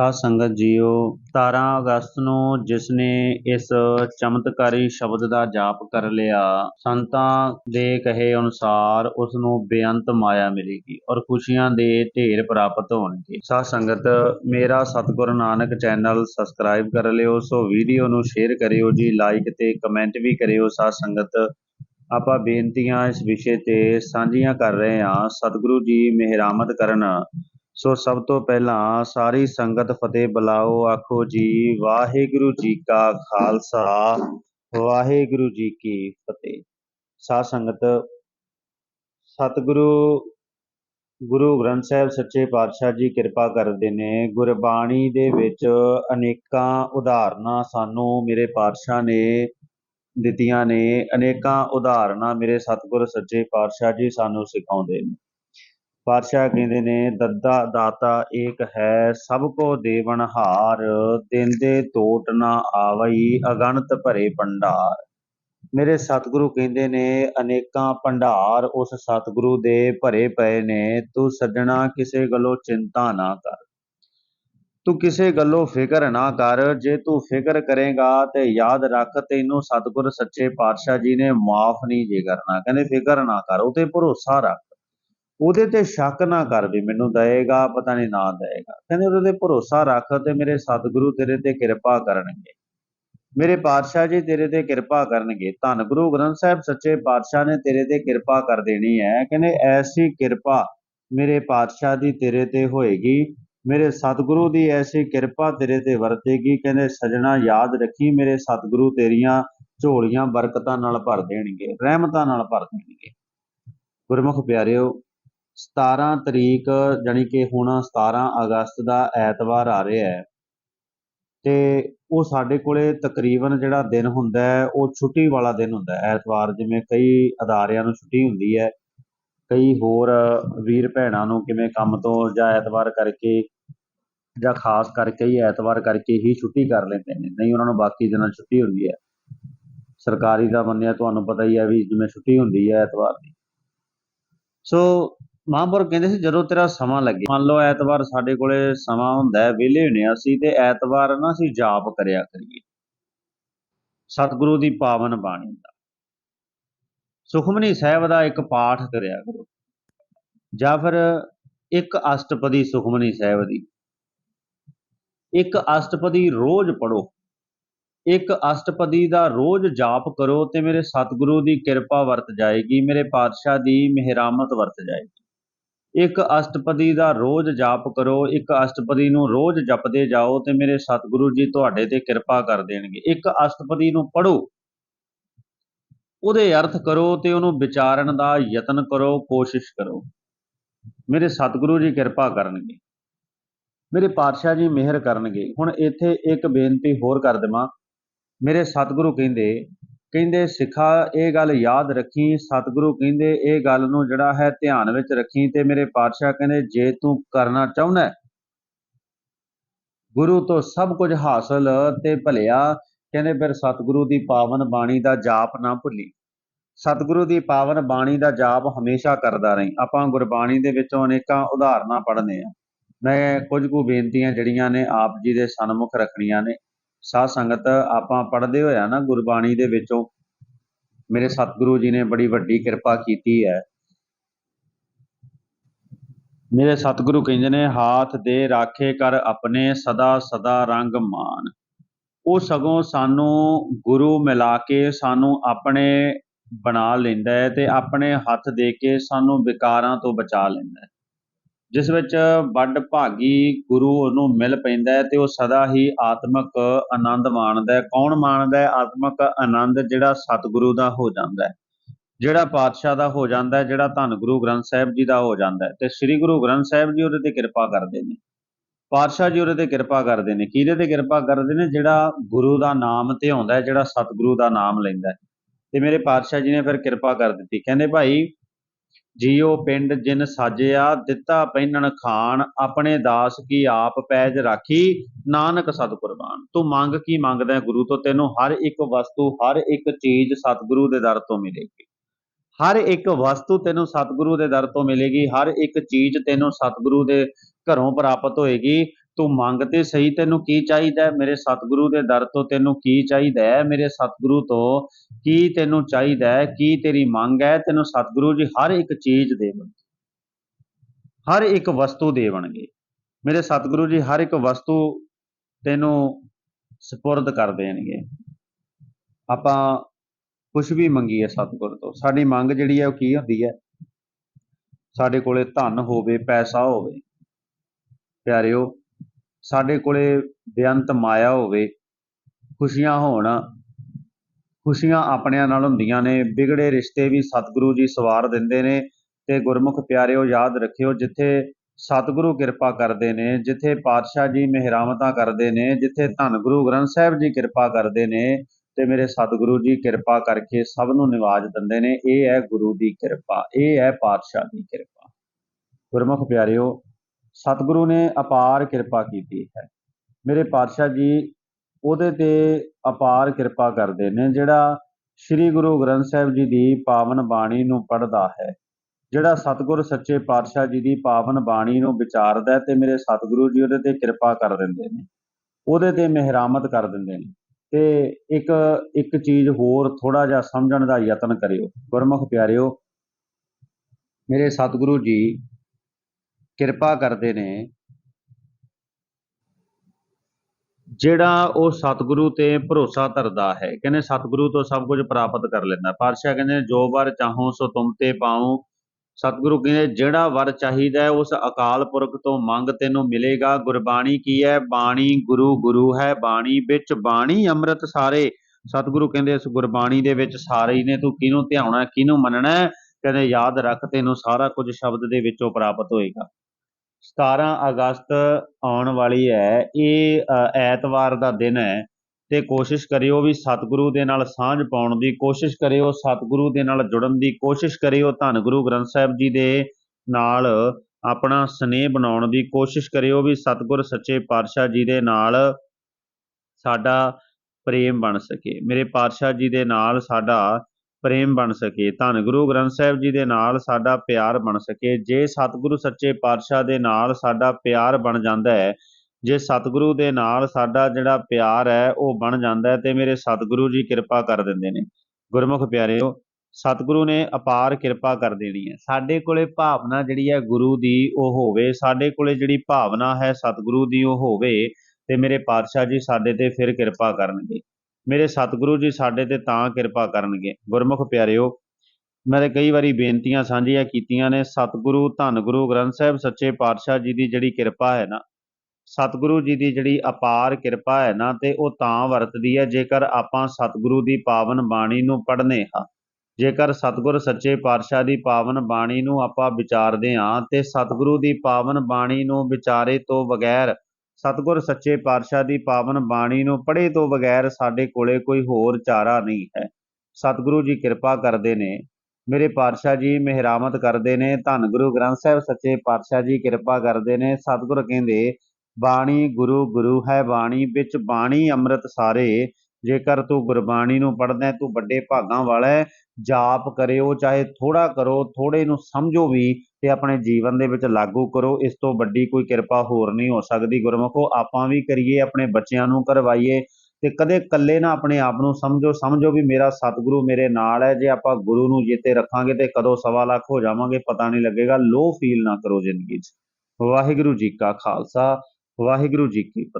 ਸਾਧ ਸੰਗਤ ਜੀਓ 17 ਅਗਸਤ ਨੂੰ ਜਿਸ ਨੇ ਇਸ ਚਮਤਕਾਰੀ ਸ਼ਬਦ ਦਾ ਜਾਪ ਕਰ ਲਿਆ, ਸੰਤਾਂ ਦੇ ਕਹੇ ਅਨੁਸਾਰ ਉਸ ਨੂੰ ਬੇਅੰਤ ਮਾਇਆ ਮਿਲੇਗੀ ਔਰ ਖੁਸ਼ੀਆਂ ਦੇ ਢੇਰ ਪ੍ਰਾਪਤ ਹੋਣਗੇ। ਸਾਧ ਸੰਗਤ, ਮੇਰਾ ਸਤਿਗੁਰੂ ਨਾਨਕ ਚੈਨਲ ਸਬਸਕ੍ਰਾਈਬ ਕਰ ਲਿਓ, ਸੋ ਵੀਡੀਓ ਨੂੰ ਸ਼ੇਅਰ ਕਰਿਓ ਜੀ ਲਾਈਕ ਤੇ ਕਮੈਂਟ ਵੀ ਕਰਿਓ। ਸਾਧ ਸੰਗਤ, ਆਪਾਂ ਬੇਨਤੀਆਂ ਇਸ ਵਿਸ਼ੇ ਤੇ ਸਾਂਝੀਆਂ ਕਰ ਰਹੇ ਹਾਂ। ਸਤਿਗੁਰੂ ਜੀ ਮਿਹਰਾਮਤ ਕਰਨ। ਸੋ ਸਭ ਤੋਂ ਪਹਿਲਾਂ ਸਾਰੀ ਸੰਗਤ ਫਤਿਹ ਬੁਲਾਓ, ਆਖੋ ਜੀ, ਵਾਹਿਗੁਰੂ ਜੀ ਕਾ ਖਾਲਸਾ, ਵਾਹਿਗੁਰੂ ਜੀ ਕੀ ਫਤਿਹ। ਸਾਧ ਸੰਗਤ, ਸਤਿਗੁਰੂ, ਗੁਰੂ ਗ੍ਰੰਥ ਸਾਹਿਬ ਸੱਚੇ ਪਾਤਸ਼ਾਹ ਜੀ ਕਿਰਪਾ ਕਰਦੇ ਨੇ, ਗੁਰਬਾਣੀ ਦੇ ਵਿੱਚ ਅਨੇਕਾਂ ਉਦਾਹਰਨਾਂ ਸਾਨੂੰ ਮੇਰੇ ਪਾਤਸ਼ਾਹ ਨੇ ਦਿੱਤੀਆਂ ਨੇ, ਅਨੇਕਾਂ ਉਦਾਹਰਨਾਂ ਮੇਰੇ ਸਤਿਗੁਰ ਸੱਚੇ ਪਾਤਸ਼ਾਹ ਜੀ ਸਾਨੂੰ ਸਿਖਾਉਂਦੇ ਨੇ। ਪਾਤਸ਼ਾਹ ਕਹਿੰਦੇ ਨੇ, ਦੱਦਾ ਦਾਤਾ ਏਕ ਹੈ ਸਭ ਕੋ ਦੇਵਨ ਹਾਰ, ਦਿੰਦੇ ਟੋਟ ਨਾ ਆਵਈ ਅਗਣਤ ਭਰੇ ਭੰਡਾਰ। ਮੇਰੇ ਸਤਿਗੁਰੂ ਕਹਿੰਦੇ ਨੇ, ਅਨੇਕਾਂ ਭੰਡਾਰ ਉਸ ਸਤਿਗੁਰੂ ਦੇ ਭਰੇ ਪਏ ਨੇ, ਤੂੰ ਸੱਜਣਾ ਕਿਸੇ ਗੱਲੋਂ ਚਿੰਤਾ ਨਾ ਕਰ। ਤੂੰ ਕਿਸੇ ਗੱਲੋਂ ਫਿਕਰ ਨਾ ਕਰ, ਜੇ ਤੂੰ ਫਿਕਰ ਕਰੇਗਾ ਤੇ ਯਾਦ ਰੱਖ, ਤੈਨੂੰ ਸਤਿਗੁਰ ਸੱਚੇ ਪਾਤਸ਼ਾਹ ਜੀ ਨੇ ਮਾਫ ਨਹੀਂ ਜੇ ਕਰਨਾ। ਕਹਿੰਦੇ, ਫਿਕਰ ਨਾ ਕਰ ਉਹ ਤੇ ਭਰੋਸਾ ਰੱਖ। ਉਹਦੇ ਤੇ ਸ਼ੱਕ ਨਾ ਕਰ ਵੀ ਮੈਨੂੰ ਦਏਗਾ, ਪਤਾ ਨਹੀਂ ਨਾ ਦਏਗਾ। ਕਹਿੰਦੇ ਉਹਦੇ ਤੇ ਭਰੋਸਾ ਰੱਖ ਤੇ ਮੇਰੇ ਸਤਿਗੁਰੂ ਤੇਰੇ ਤੇ ਕਿਰਪਾ ਕਰਨਗੇ। ਮੇਰੇ ਪਾਤਸ਼ਾਹ ਜੀ ਤੇਰੇ ਤੇ ਕਿਰਪਾ ਕਰਨਗੇ। ਧੰਨ ਗੁਰੂ ਗ੍ਰੰਥ ਸਾਹਿਬ ਸੱਚੇ ਪਾਤਸ਼ਾਹ ਨੇ ਤੇਰੇ ਤੇ ਕਿਰਪਾ ਕਰ ਦੇਣੀ ਹੈ। ਕਹਿੰਦੇ ਐਸੀ ਕਿਰਪਾ ਮੇਰੇ ਪਾਤਸ਼ਾਹ ਦੀ ਤੇਰੇ ਤੇ ਹੋਏਗੀ, ਮੇਰੇ ਸਤਿਗੁਰੂ ਦੀ ਐਸੀ ਕਿਰਪਾ ਤੇਰੇ ਤੇ ਵਰਤੇਗੀ। ਕਹਿੰਦੇ ਸਜਣਾ ਯਾਦ ਰੱਖੀ ਮੇਰੇ ਸਤਿਗੁਰੂ ਤੇਰੀਆਂ ਝੋਲੀਆਂ ਬਰਕਤਾਂ ਨਾਲ ਭਰ ਦੇਣਗੇ, ਰਹਿਮਤਾਂ ਨਾਲ ਭਰ ਦੇਣਗੇ। ਗੁਰਮੁਖ ਪਿਆਰਿਓ 17 ਤਰੀਕ ਜਾਨੀ ਕਿ ਹੁਣ 17 ਅਗਸਤ ਦਾ ਐਤਵਾਰ ਆ ਰਿਹਾ ਹੈ। ਤੇ ਉਹ ਸਾਡੇ ਕੋਲੇ ਤਕਰੀਬਨ ਜਿਹੜਾ ਦਿਨ ਹੁੰਦਾ ਹੈ, ਉਹ ਛੁੱਟੀ ਵਾਲਾ ਦਿਨ ਹੁੰਦਾ ਹੈ ਐਤਵਾਰ, ਜਿਵੇਂ ਕਈ ਅਦਾਰਿਆਂ ਨੂੰ ਛੁੱਟੀ ਹੁੰਦੀ ਹੈ, ਕਈ ਹੋਰ ਵੀਰ ਭੈਣਾਂ ਨੂੰ ਕਿਵੇਂ ਕੰਮ ਤੋਂ ਜਾਂ ਐਤਵਾਰ ਕਰਕੇ ਜਾਂ ਖਾਸ ਕਰਕੇ ਹੀ ਐਤਵਾਰ ਕਰਕੇ ਹੀ ਛੁੱਟੀ ਕਰ ਲੈਂਦੇ ਨੇ। ਨਹੀਂ, ਉਹਨਾਂ ਨੂੰ ਬਾਕੀ ਦਿਨਾਂ ਛੁੱਟੀ ਹੁੰਦੀ ਹੈ। ਸਰਕਾਰੀ ਦਾ ਮੰਨਿਆ ਤੁਹਾਨੂੰ ਪਤਾ ਹੀ ਹੈ ਵੀ ਜਿਵੇਂ ਛੁੱਟੀ ਹੁੰਦੀ ਹੈ ਐਤਵਾਰ ਦੀ। ਸੋ ਮਹਾਂਪੁਰ ਕਹਿੰਦੇ ਸੀ, ਜਦੋਂ ਤੇਰਾ ਸਮਾਂ ਲੱਗੇ। ਮੰਨ ਲਓ ਐਤਵਾਰ ਸਾਡੇ ਕੋਲੇ ਸਮਾਂ ਹੁੰਦਾ ਹੈ, ਵਿਹਲੇ ਹੁੰਨੇ ਅਸੀਂ ਤੇ ਐਤਵਾਰ ਨਾ ਅਸੀਂ ਜਾਪ ਕਰਿਆ ਕਰੀਏ। ਸਤਿਗੁਰੂ ਦੀ ਪਾਵਨ ਬਾਣੀ ਦਾ। ਸੁਖਮਨੀ ਸਾਹਿਬ ਦਾ ਇੱਕ ਪਾਠ ਕਰਿਆ ਕਰੋ। ਜਾਂ ਫਿਰ ਇੱਕ ਅਸ਼ਟਪਦੀ ਸੁਖਮਨੀ ਸਾਹਿਬ ਦੀ। ਇੱਕ ਅਸ਼ਟਪਦੀ ਰੋਜ਼ ਪੜੋ ਇੱਕ ਅਸ਼ਟਪਦੀ ਦਾ ਰੋਜ਼ ਜਾਪ ਕਰੋ ਤੇ ਮੇਰੇ ਸਤਿਗੁਰੂ ਦੀ ਕਿਰਪਾ ਵਰਤ ਜਾਏਗੀ, ਮੇਰੇ ਪਾਤਸ਼ਾਹ ਦੀ ਮਿਹਰਾਮਤ ਵਰਤ ਜਾਏਗੀ। ਇੱਕ ਅਸ਼ਟਪਦੀ ਦਾ ਰੋਜ਼ ਜਾਪ ਕਰੋ, ਇੱਕ ਅਸ਼ਟਪਦੀ ਨੂੰ ਰੋਜ਼ ਜਪਦੇ ਜਾਓ ਤੇ ਮੇਰੇ ਸਤਿਗੁਰੂ ਜੀ ਤੁਹਾਡੇ ਤੇ ਕਿਰਪਾ ਕਰ ਦੇਣਗੇ। ਇੱਕ ਅਸ਼ਟਪਦੀ ਨੂੰ ਪੜੋ ਉਹਦੇ ਅਰਥ ਕਰੋ ਤੇ ਉਹਨੂੰ ਵਿਚਾਰਨ ਦਾ ਯਤਨ ਕਰੋ, ਕੋਸ਼ਿਸ਼ ਕਰੋ। ਮੇਰੇ ਸਤਿਗੁਰੂ ਜੀ ਕਿਰਪਾ ਕਰਨਗੇ। ਮੇਰੇ ਪਾਤਸ਼ਾਹ ਜੀ ਮਿਹਰ ਕਰਨਗੇ। ਹੁਣ ਇੱਥੇ ਇੱਕ ਬੇਨਤੀ ਹੋਰ ਕਰ ਦੇਵਾਂ। ਮੇਰੇ ਸਤਿਗੁਰੂ ਕਹਿੰਦੇ ਕਹਿੰਦੇ, ਸਿੱਖਾ, ਇਹ ਗੱਲ ਯਾਦ ਰੱਖੀ। ਸਤਿਗੁਰੂ ਕਹਿੰਦੇ, ਇਹ ਗੱਲ ਨੂੰ ਜਿਹੜਾ ਹੈ ਧਿਆਨ ਵਿੱਚ ਰੱਖੀ ਤੇ ਮੇਰੇ ਪਾਤਸ਼ਾਹ ਕਹਿੰਦੇ, ਜੇ ਤੂੰ ਕਰਨਾ ਚਾਹੁੰਦਾ ਗੁਰੂ ਤੋਂ ਸਭ ਕੁਝ ਹਾਸਲ ਤੇ ਭਲਿਆ, ਕਹਿੰਦੇ, ਫਿਰ ਸਤਿਗੁਰੂ ਦੀ ਪਾਵਨ ਬਾਣੀ ਦਾ ਜਾਪ ਨਾ ਭੁੱਲੀ। ਸਤਿਗੁਰੂ ਦੀ ਪਾਵਨ ਬਾਣੀ ਦਾ ਜਾਪ ਹਮੇਸ਼ਾ ਕਰਦਾ ਰਹੀਂ। ਆਪਾਂ ਗੁਰਬਾਣੀ ਦੇ ਵਿੱਚੋਂ ਅਨੇਕਾਂ ਉਦਾਹਰਨਾਂ ਪੜ੍ਹਨੇ ਆ ਮੈਂ ਕੁਝ ਕੁ ਬੇਨਤੀਆਂ ਜਿਹੜੀਆਂ ਨੇ, ਆਪ ਜੀ ਦੇ ਸਨਮੁਖ ਰੱਖਣੀਆਂ ਨੇ। ਸਾਧ ਸੰਗਤ, ਆਪਾਂ ਪੜ੍ਹਦੇ ਹੋਇਆ ਨਾ ਗੁਰਬਾਣੀ ਦੇ ਵਿੱਚੋਂ, ਮੇਰੇ ਸਤਿਗੁਰੂ ਜੀ ਨੇ ਬੜੀ ਵੱਡੀ ਕਿਰਪਾ ਕੀਤੀ ਹੈ। ਮੇਰੇ ਸਤਿਗੁਰੂ ਕਹਿੰਦੇ ਨੇ, ਹਾਥ ਦੇ ਰਾਖੇ ਕਰ ਆਪਣੇ ਸਦਾ ਸਦਾ ਰੰਗ ਮਾਨ। ਉਹ ਸਗੋਂ ਸਾਨੂੰ ਗੁਰੂ ਮਿਲਾ ਕੇ ਸਾਨੂੰ ਆਪਣੇ ਬਣਾ ਲੈਂਦਾ ਹੈ ਤੇ ਆਪਣੇ ਹੱਥ ਦੇ ਕੇ ਸਾਨੂੰ ਵਿਕਾਰਾਂ ਤੋਂ ਬਚਾ ਲੈਂਦਾ ਹੈ। ਜਿਸ ਵਿੱਚ ਵੱਡ ਭਾਗੀ ਗੁਰੂ ਉਹਨੂੰ ਮਿਲ ਪੈਂਦਾ ਹੈ ਤੇ ਉਹ ਸਦਾ ਹੀ ਆਤਮਿਕ ਆਨੰਦ ਮਾਣਦਾ ਹੈ। ਕੌਣ ਮਾਣਦਾ ਹੈ? ਆਤਮਿਕ ਆਨੰਦ ਜਿਹੜਾ ਸਤਿਗੁਰੂ ਦਾ ਹੋ ਜਾਂਦਾ ਹੈ। ਜਿਹੜਾ ਪਾਤਸ਼ਾਹ ਦਾ ਹੋ ਜਾਂਦਾ ਹੈ, ਜਿਹੜਾ ਧੰਨ ਗੁਰੂ ਗ੍ਰੰਥ ਸਾਹਿਬ ਜੀ ਦਾ ਹੋ ਜਾਂਦਾ ਹੈ। ਤੇ ਸ੍ਰੀ ਗੁਰੂ ਗ੍ਰੰਥ ਸਾਹਿਬ ਜੀ ਉਹਦੇ ਤੇ ਕਿਰਪਾ ਕਰਦੇ ਨੇ। ਪਾਤਸ਼ਾਹ ਜੀ ਉਹਦੇ ਤੇ ਕਿਰਪਾ ਕਰਦੇ ਨੇ। ਕਿਹਦੇ ਤੇ ਕਿਰਪਾ ਕਰਦੇ ਨੇ? ਜਿਹੜਾ ਗੁਰੂ ਦਾ ਨਾਮ ਤੇ ਆਉਂਦਾ ਹੈ, ਜਿਹੜਾ ਸਤਿਗੁਰੂ ਦਾ ਨਾਮ ਲੈਂਦਾ ਹੈ। ਤੇ ਮੇਰੇ ਪਾਤਸ਼ਾਹ ਜੀ ਨੇ ਫਿਰ ਕਿਰਪਾ ਕਰ ਦਿੱਤੀ। ਕਹਿੰਦੇ ਭਾਈ ਜੀਓ ਪਿੰਡ ਜਿਨ ਸਾਜਿਆ, ਦਿੱਤਾ ਪਹਿਨਣ ਖਾਨ ਆਪਣੇ ਦਾਸ ਕੀ ਆਪ ਪੈਜ ਰਾਖੀ, ਨਾਨਕ ਸਤ ਕੁਰਬਾਨ ਤੂੰ ਮੰਗ ਕੀ ਮੰਗਦਾ ਗੁਰੂ ਤੋਂ? ਤੈਨੂੰ ਹਰ ਇੱਕ ਵਸਤੂ, ਹਰ ਇੱਕ ਚੀਜ਼ ਸਤਿਗੁਰੂ ਦੇ ਦਰ ਤੋਂ ਮਿਲੇਗੀ। ਹਰ ਇੱਕ ਵਸਤੂ ਤੈਨੂੰ ਸਤਿਗੁਰੂ ਦੇ ਦਰ ਤੋਂ ਮਿਲੇਗੀ, ਹਰ ਇੱਕ ਚੀਜ਼ ਤੈਨੂੰ ਸਤਿਗੁਰੂ ਦੇ ਘਰੋਂ ਪ੍ਰਾਪਤ ਹੋਏਗੀ। ਤੂੰ ਮੰਗ ਤੇ ਸਹੀ ਤੈਨੂੰ ਕੀ ਚਾਹੀਦਾ ਮੇਰੇ ਸਤਿਗੁਰੂ ਦੇ ਦਰ ਤੋਂ ਤੈਨੂੰ ਕੀ ਚਾਹੀਦਾ ਹੈ? ਮੇਰੇ ਸਤਿਗੁਰੂ ਤੋਂ ਕੀ ਤੈਨੂੰ ਚਾਹੀਦਾ ਕੀ ਤੇਰੀ ਮੰਗ ਹੈ? ਤੈਨੂੰ ਸਤਿਗੁਰੂ ਜੀ ਹਰ ਇੱਕ ਚੀਜ਼ ਦੇਵਣਗੇ। ਹਰ ਇੱਕ ਵਸਤੂ ਦੇਵਣਗੇ। ਮੇਰੇ ਸਤਿਗੁਰੂ ਜੀ ਹਰ ਇੱਕ ਵਸਤੂ ਤੈਨੂੰ ਸਪੁਰਦ ਕਰ ਦੇਣਗੇ। ਆਪਾਂ ਕੁਝ ਵੀ ਮੰਗੀਏ ਸਤਿਗੁਰ ਤੋਂ, ਸਾਡੀ ਮੰਗ ਜਿਹੜੀ ਹੈ ਉਹ ਕੀ ਹੁੰਦੀ ਹੈ? ਸਾਡੇ ਕੋਲੇ ਧਨ ਹੋਵੇ, ਪੈਸਾ ਹੋਵੇ। ਪਿਆਰਿਓ ਸਾਡੇ ਕੋਲੇ ਬੇਅੰਤ ਮਾਇਆ ਹੋਵੇ, ਖੁਸ਼ੀਆਂ ਹੋਣ, ਖੁਸ਼ੀਆਂ ਆਪਣਿਆਂ ਨਾਲ ਹੁੰਦੀਆਂ ਨੇ, ਵਿਗੜੇ ਰਿਸ਼ਤੇ ਵੀ ਸਤਿਗੁਰੂ ਜੀ ਸਵਾਰ ਦਿੰਦੇ ਨੇ ਅਤੇ ਗੁਰਮੁਖ ਪਿਆਰਿਓ ਯਾਦ ਰੱਖਿਓ, ਜਿੱਥੇ ਸਤਿਗੁਰੂ ਕਿਰਪਾ ਕਰਦੇ ਨੇ, ਜਿੱਥੇ ਪਾਤਸ਼ਾਹ ਜੀ ਮਿਹਰਾਮਤਾਂ ਕਰਦੇ ਨੇ, ਜਿੱਥੇ ਧੰਨ ਗੁਰੂ ਗ੍ਰੰਥ ਸਾਹਿਬ ਜੀ ਕਿਰਪਾ ਕਰਦੇ ਨੇ, ਤੇ ਮੇਰੇ ਸਤਿਗੁਰੂ ਜੀ ਕਿਰਪਾ ਕਰਕੇ ਸਭ ਨੂੰ ਨਿਵਾਜ ਦਿੰਦੇ ਨੇ, ਇਹ ਹੈ ਗੁਰੂ ਦੀ ਕਿਰਪਾ, ਇਹ ਹੈ ਪਾਤਸ਼ਾਹ ਦੀ ਕਿਰਪਾ। ਗੁਰਮੁਖ ਪਿਆਰਿਓ ਸਤਿਗੁਰੂ ਨੇ ਅਪਾਰ ਕਿਰਪਾ ਕੀਤੀ ਹੈ। ਮੇਰੇ ਪਾਤਸ਼ਾਹ ਜੀ, ਉਹਦੇ ਤੇ ਅਪਾਰ ਕਿਰਪਾ ਕਰਦੇ ਨੇ, ਜਿਹੜਾ ਸ੍ਰੀ ਗੁਰੂ ਗ੍ਰੰਥ ਸਾਹਿਬ ਜੀ ਦੀ ਪਾਵਨ ਬਾਣੀ ਨੂੰ ਪੜ੍ਹਦਾ ਹੈ। ਜਿਹੜਾ ਸਤਿਗੁਰ ਸੱਚੇ ਪਾਤਸ਼ਾਹ ਜੀ ਦੀ ਪਾਵਨ ਬਾਣੀ ਨੂੰ ਵਿਚਾਰਦਾ ਹੈ ਤੇ ਮੇਰੇ ਸਤਿਗੁਰੂ ਜੀ ਉਹਦੇ ਤੇ ਕਿਰਪਾ ਕਰ ਦਿੰਦੇ ਨੇ। ਉਹਦੇ ਤੇ ਮਿਹਰਾਮਤ ਕਰ ਦਿੰਦੇ ਨੇ। ਤੇ ਇੱਕ ਇੱਕ ਚੀਜ਼ ਹੋਰ ਥੋੜਾ ਜਿਹਾ ਸਮਝਣ ਦਾ ਯਤਨ ਕਰਿਓ। ਗੁਰਮੁਖ ਪਿਆਰਿਓ, ਮੇਰੇ ਸਤਿਗੁਰੂ ਜੀ ਕਿਰਪਾ ਕਰਦੇ ਨੇ। ਜਿਹੜਾ ਉਹ ਸਤਿਗੁਰੂ ਤੇ ਭਰੋਸਾ ਧਰਦਾ ਹੈ। ਕਹਿੰਦੇ ਸਤਿਗੁਰੂ ਤੋਂ ਸਭ ਕੁਝ ਪ੍ਰਾਪਤ ਕਰ ਲੈਂਦਾ। ਪਾਤਸ਼ਾਹ ਕਹਿੰਦੇ, ਜੋ ਵਰ ਚਾਹੋ ਸੋ ਤੁਮ ਤੇ ਪਾਉ ਸਤਿਗੁਰੂ ਕਹਿੰਦੇ, ਜਿਹੜਾ ਵਰ ਚਾਹੀਦਾ ਹੈ, ਉਸ ਅਕਾਲ ਪੁਰਖ ਤੋਂ ਮੰਗ ਤੈਨੂੰ ਮਿਲੇਗਾ। ਗੁਰਬਾਣੀ ਕੀ ਹੈ? ਬਾਣੀ ਗੁਰੂ ਗੁਰੂ ਹੈ ਬਾਣੀ ਵਿੱਚ। ਬਾਣੀ ਅੰਮ੍ਰਿਤ ਸਾਰੇ। ਸਤਿਗੁਰੂ ਕਹਿੰਦੇ, ਇਸ ਗੁਰਬਾਣੀ ਦੇ ਵਿੱਚ ਸਾਰੇ ਹੀ ਨੇ। ਤੂੰ ਕਿਹਨੂੰ ਧਿਆਉਣਾ, ਕਿਹਨੂੰ ਮੰਨਣਾ ਕਹਿੰਦੇ, ਯਾਦ ਰੱਖ, ਤੈਨੂੰ ਸਾਰਾ ਕੁਝ ਸ਼ਬਦ ਦੇ ਵਿੱਚੋਂ ਪ੍ਰਾਪਤ ਹੋਏਗਾ। 17 ਅਗਸਤ ਆਉਣ ਵਾਲੀ ਹੈ। ਇਹ ਐਤਵਾਰ ਦਾ ਦਿਨ ਹੈ ਤੇ ਕੋਸ਼ਿਸ਼ ਕਰਿਓ ਵੀ ਸਤਿਗੁਰੂ ਦੇ ਨਾਲ ਸਾਂਝ ਪਾਉਣ ਦੀ, ਕੋਸ਼ਿਸ਼ ਕਰਿਓ ਸਤਿਗੁਰੂ ਦੇ ਨਾਲ ਜੁੜਨ ਦੀ, ਕੋਸ਼ਿਸ਼ ਕਰਿਓ ਧੰਨ ਗੁਰੂ ਗ੍ਰੰਥ ਸਾਹਿਬ ਜੀ ਦੇ ਨਾਲ ਆਪਣਾ ਸਨੇਹ ਬਣਾਉਣ ਦੀ, ਕੋਸ਼ਿਸ਼ ਕਰਿਓ ਵੀ ਸਤਿਗੁਰ ਸੱਚੇ ਪਾਤਸ਼ਾਹ ਜੀ ਦੇ ਨਾਲ ਸਾਡਾ ਪ੍ਰੇਮ ਬਣ ਸਕੇ। ਮੇਰੇ ਪਾਤਸ਼ਾਹ ਜੀ ਦੇ ਨਾਲ ਸਾਡਾ ਪ੍ਰੇਮ ਬਣ ਸਕੇ। ਧੰਨ ਗੁਰੂ ਗ੍ਰੰਥ ਸਾਹਿਬ ਜੀ ਦੇ ਨਾਲ ਸਾਡਾ ਪਿਆਰ ਬਣ ਸਕੇ। ਜੇ ਸਤਿਗੁਰੂ ਸੱਚੇ ਪਾਤਸ਼ਾਹ ਦੇ ਨਾਲ ਸਾਡਾ ਪਿਆਰ ਬਣ ਜਾਂਦਾ ਹੈ, ਜੇ ਸਤਿਗੁਰੂ ਦੇ ਨਾਲ ਸਾਡਾ ਜਿਹੜਾ ਪਿਆਰ ਹੈ, ਉਹ ਬਣ ਜਾਂਦਾ ਹੈ, ਤੇ ਮੇਰੇ ਸਤਿਗੁਰੂ ਜੀ ਕਿਰਪਾ ਕਰ ਦਿੰਦੇ ਨੇ। ਗੁਰਮੁਖ ਪਿਆਰਿਓ, ਸਤਿਗੁਰੂ ਨੇ ਅਪਾਰ ਕਿਰਪਾ ਕਰ ਦੇਣੀ ਹੈ। ਸਾਡੇ ਕੋਲੇ ਭਾਵਨਾ ਜਿਹੜੀ ਹੈ ਗੁਰੂ ਦੀ, ਉਹ ਹੋਵੇ। ਸਾਡੇ ਕੋਲੇ ਜਿਹੜੀ ਭਾਵਨਾ ਹੈ ਸਤਿਗੁਰੂ ਦੀ, ਉਹ ਹੋਵੇ। ਤੇ ਮੇਰੇ ਪਾਤਸ਼ਾਹ ਜੀ ਸਾਡੇ ਤੇ ਫਿਰ ਕਿਰਪਾ ਕਰਨਗੇ। ਮੇਰੇ ਸਤਿਗੁਰੂ ਜੀ ਸਾਡੇ ਤੇ ਤਾਂ ਕਿਰਪਾ ਕਰਨਗੇ। ਗੁਰਮੁਖ ਪਿਆਰਿਓ, ਮੈਂ ਤੇ ਕਈ ਵਾਰੀ ਬੇਨਤੀਆਂ ਸਾਂਝੀਆਂ ਕੀਤੀਆਂ ਨੇ, ਸਤਿਗੁਰੂ, ਧੰਨ ਗੁਰੂ ਗ੍ਰੰਥ ਸਾਹਿਬ ਸੱਚੇ ਪਾਤਸ਼ਾਹ ਜੀ ਦੀ ਜਿਹੜੀ ਕਿਰਪਾ ਹੈ ਨਾ, ਸਤਿਗੁਰੂ ਜੀ ਦੀ ਜਿਹੜੀ ਅਪਾਰ ਕਿਰਪਾ ਹੈ ਨਾ, ਤੇ ਉਹ ਤਾਂ ਵਰਤਦੀ ਹੈ, ਜੇਕਰ ਆਪਾਂ ਸਤਿਗੁਰੂ ਦੀ ਪਾਵਨ ਬਾਣੀ ਨੂੰ ਪੜ੍ਹਨੇ ਹਾਂ। ਜੇਕਰ ਸਤਿਗੁਰ ਸੱਚੇ ਪਾਤਸ਼ਾਹ ਦੀ ਪਾਵਨ ਬਾਣੀ ਨੂੰ ਆਪਾਂ ਵਿਚਾਰਦੇ ਹਾਂ, ਤੇ ਸਤਿਗੁਰੂ ਦੀ ਪਾਵਨ ਬਾਣੀ ਨੂੰ ਵਿਚਾਰੇ ਤੋਂ ਬਗੈਰ ਸਤਿਗੁਰ ਸੱਚੇ ਪਾਤਸ਼ਾਹ ਦੀ ਪਾਵਨ ਬਾਣੀ ਨੂੰ ਪੜ੍ਹੇ ਤੋਂ ਬਗੈਰ ਸਾਡੇ ਕੋਲੇ ਕੋਈ ਹੋਰ ਚਾਰਾ ਨਹੀਂ ਹੈ। ਸਤਿਗੁਰੂ ਜੀ ਕਿਰਪਾ ਕਰਦੇ ਨੇ। ਮੇਰੇ ਪਾਤਸ਼ਾਹ ਜੀ ਮਿਹਰਾਮਤ ਕਰਦੇ ਨੇ। ਧੰਨ ਗੁਰੂ ਗ੍ਰੰਥ ਸਾਹਿਬ ਸੱਚੇ ਪਾਤਸ਼ਾਹ ਜੀ ਕਿਰਪਾ ਕਰਦੇ ਨੇ। ਸਤਿਗੁਰ ਕਹਿੰਦੇ, ਬਾਣੀ ਗੁਰੂ ਗੁਰੂ ਹੈ ਬਾਣੀ, ਵਿੱਚ ਬਾਣੀ ਅੰਮ੍ਰਿਤ ਸਾਰੇ। ਜੇਕਰ ਤੂੰ ਗੁਰਬਾਣੀ ਨੂੰ ਪੜ੍ਹਦਾ ਤੂੰ ਵੱਡੇ ਭਾਗਾਂ ਵਾਲਾ ਜਾਪ ਕਰਿਓ, ਚਾਹੇ ਥੋੜਾ ਕਰੋ ਥੋੜੇ ਨੂੰ ਸਮਝੋ ਵੀ ਤੇ ਆਪਣੇ ਜੀਵਨ ਦੇ ਵਿੱਚ ਲਾਗੂ ਕਰੋ, ਇਸ ਤੋਂ ਵੱਡੀ ਕੋਈ ਕਿਰਪਾ ਹੋਰ ਨਹੀਂ ਹੋ ਸਕਦੀ ਗੁਰਮੁਖੋ, ਆਪਾਂ ਵੀ ਕਰੀਏ, ਆਪਣੇ ਬੱਚਿਆਂ ਨੂੰ ਕਰਵਾਈਏ ਤੇ ਕਦੇ ਇਕੱਲੇ ਨਾ ਆਪਣੇ ਆਪ ਨੂੰ ਸਮਝੋ ਸਮਝੋ ਵੀ ਮੇਰਾ ਸਤਿਗੁਰੂ ਮੇਰੇ ਨਾਲ ਹੈ, ਜੇ ਆਪਾਂ ਗੁਰੂ ਨੂੰ ਜਿੱਤੇ ਰੱਖਾਂਗੇ ਤੇ ਕਦੋਂ ਸਵਾ ਲੱਖ ਹੋ ਜਾਵਾਂਗੇ, ਪਤਾ ਨਹੀਂ ਲੱਗੇਗਾ ਲੋ ਫੀਲ ਨਾ ਕਰੋ ਜ਼ਿੰਦਗੀ 'ਚ। ਵਾਹਿਗੁਰੂ ਜੀ ਕਾ ਖਾਲਸਾ, ਵਾਹਿਗੁਰੂ ਜੀ ਕੀ